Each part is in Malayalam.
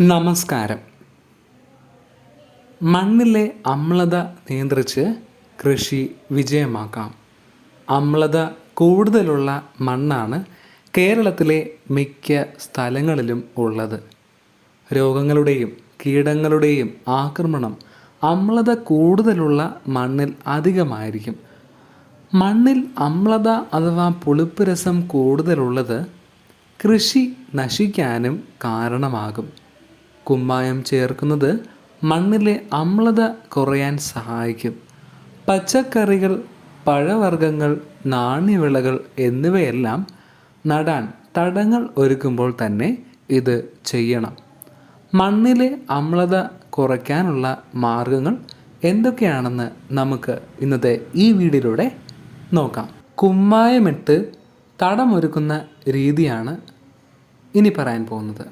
നമസ്കാരം. മണ്ണിലെ അമ്ലത നിയന്ത്രിച്ച് കൃഷി വിജയമാക്കാം. അമ്ലത കൂടുതലുള്ള മണ്ണാണ് കേരളത്തിലെ മിക്ക സ്ഥലങ്ങളിലും ഉള്ളത്. രോഗങ്ങളുടെയും കീടങ്ങളുടെയും ആക്രമണം അമ്ലത കൂടുതലുള്ള മണ്ണിൽ അധികമായിരിക്കും. മണ്ണിൽ അമ്ലത അഥവാ പുളിപ്പ് രസം കൂടുതലുള്ളത് കൃഷി നശിക്കാനും കാരണമാകും. കുമ്മായം ചേർക്കുന്നത് മണ്ണിലെ അമ്ലത കുറയാൻ സഹായിക്കും. പച്ചക്കറികൾ പഴവർഗങ്ങൾ നാണ്യവിളകൾ എന്നിവയെല്ലാം നടാൻ തടങ്ങൾ ഒരുക്കുമ്പോൾ തന്നെ ഇത് ചെയ്യണം. മണ്ണിലെ അമ്ലത കുറയ്ക്കാനുള്ള മാർഗങ്ങൾ എന്തൊക്കെയാണെന്ന് നമുക്ക് ഇന്നത്തെ ഈ വീഡിയോയിലൂടെ നോക്കാം. കുമ്മായമിട്ട് തടമൊരുക്കുന്ന രീതിയാണ് ഇനി പറയാൻ പോകുന്നത്.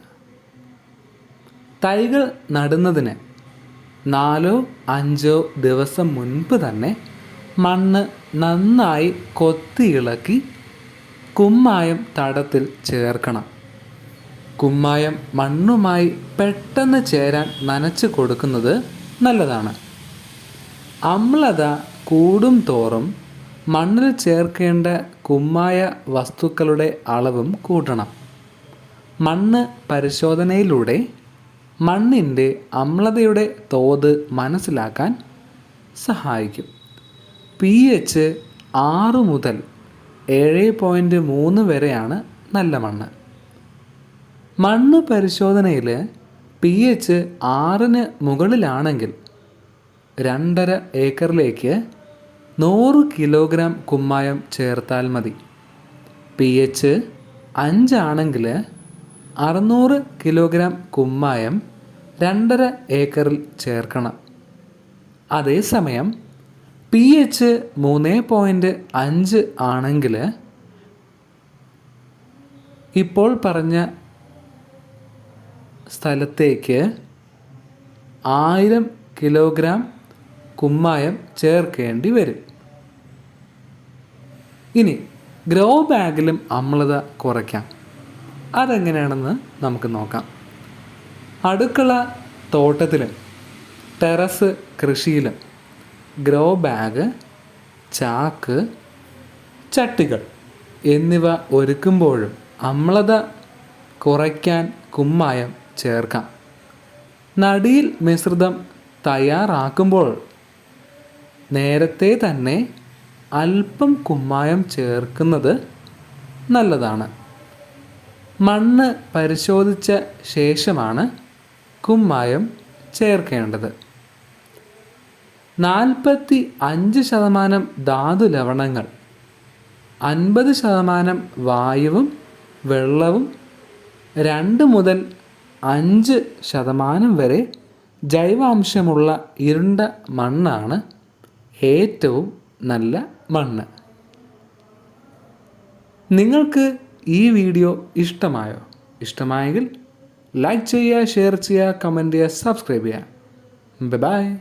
തൈകൾ നടുന്നതിന് നാലോ അഞ്ചോ ദിവസം മുൻപ് തന്നെ മണ്ണ് നന്നായി കൊത്തി ഇളക്കി കുമ്മായം തടത്തിൽ ചേർക്കണം. കുമ്മായം മണ്ണുമായി പെട്ടെന്ന് ചേരാൻ നനച്ചു കൊടുക്കുന്നത് നല്ലതാണ്. അമ്ലത കൂടും തോറും മണ്ണിൽ ചേർക്കേണ്ട കുമ്മായ വസ്തുക്കളുടെ അളവും കൂട്ടണം. മണ്ണ് പരിശോധനയിലൂടെ മണ്ണിന്റെ അമ്ലതയുടെ തോത് മനസ്സിലാക്കാൻ സഹായിക്കും. പി എച്ച് ആറ് മുതൽ ഏഴ് പോയിന്റ് മൂന്ന് വരെയാണ് നല്ല മണ്ണ്. മണ്ണ് പരിശോധനയിൽ പി എച്ച് ആറിന് മുകളിലാണെങ്കിൽ രണ്ടര ഏക്കറിലേക്ക് നൂറ് കിലോഗ്രാം കുമ്മായം ചേർത്താൽ മതി. പി എച്ച് അഞ്ചാണെങ്കിൽ അറുന്നൂറ് കിലോഗ്രാം കുമ്മായം രണ്ടര ഏക്കറിൽ ചേർക്കണം. അതേസമയം പി എച്ച് മൂന്ന് പോയിന്റ് അഞ്ച് ആണെങ്കിൽ ഇപ്പോൾ പറഞ്ഞ സ്ഥലത്തേക്ക് ആയിരം കിലോഗ്രാം കുമ്മായം ചേർക്കേണ്ടി വരും. ഇനി ഗ്രോ ബാഗിലും അമ്ലത കുറയ്ക്കാം. അതെങ്ങനെയാണെന്ന് നമുക്ക് നോക്കാം. അടുക്കള തോട്ടത്തിലും ടെറസ് കൃഷിയിലും ഗ്രോ ബാഗ് ചാക്ക് ചട്ടികൾ എന്നിവ ഒരുക്കുമ്പോഴും അമ്ലത കുറയ്ക്കാൻ കുമ്മായം ചേർക്കാം. നടിയിൽ മിശ്രിതം തയ്യാറാക്കുമ്പോൾ നേരത്തെ തന്നെ അല്പം കുമ്മായം ചേർക്കുന്നത് നല്ലതാണ്. മണ്ണ് പരിശോധിച്ച ശേഷമാണ് കുമ്മായം ചേർക്കേണ്ടത്. നാൽപ്പത്തി അഞ്ച് ശതമാനം ധാതു ലവണങ്ങൾ അൻപത് ശതമാനം വായുവും വെള്ളവും രണ്ട് മുതൽ അഞ്ച് ശതമാനം വരെ ജൈവാംശമുള്ള ഇരുണ്ട മണ്ണാണ് ഏറ്റവും നല്ല മണ്ണ്. നിങ്ങൾക്ക് ഈ വീഡിയോ ഇഷ്ടമായോ? ഇഷ്ടമായെങ്കിൽ ലൈക്ക് ചെയ്യുക ഷെയർ ചെയ്യുക കമന്റ് ചെയ്യുക സബ്സ്ക്രൈബ് ചെയ്യുക. ബൈ